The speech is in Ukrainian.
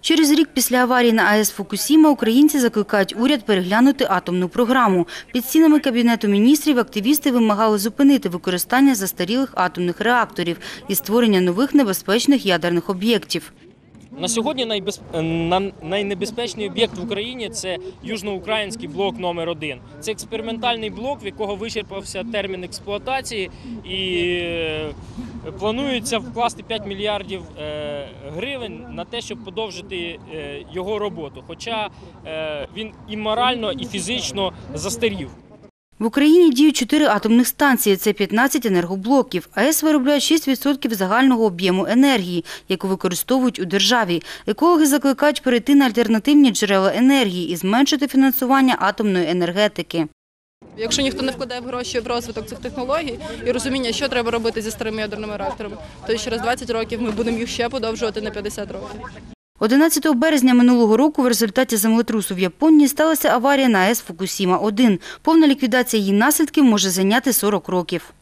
Через рік після аварії на АЕС Фукусіма українці закликають уряд переглянути атомну програму. Під стінами Кабінету міністрів активісти вимагали зупинити використання застарілих атомних реакторів і створення нових небезпечних ядерних об'єктів. На сьогодні найбез... е, найнебезпечний об'єкт в Україні це южноукраїнський блок номер 1 Це експериментальний блок, в якого вичерпався термін експлуатації, і е, планується вкласти 5 мільярдів е, гривень на те, щоб подовжити е, його роботу. Хоча е, він і морально, і фізично застарів. В Україні діють чотири атомних станції – це 15 енергоблоків. АЕС виробляє 6% загального об'єму енергії, яку використовують у державі. Екологи закликають перейти на альтернативні джерела енергії і зменшити фінансування атомної енергетики. Якщо ніхто не вкладає в гроші в розвиток цих технологій і розуміння, що треба робити зі старими ядерними реакторами, то через 20 років ми будемо їх ще подовжувати на 50 років. 11 березня минулого року в результаті землетрусу в Японії сталася аварія на АЕС Фукусіма-1. Повна ліквідація її наслідків може зайняти 40 років.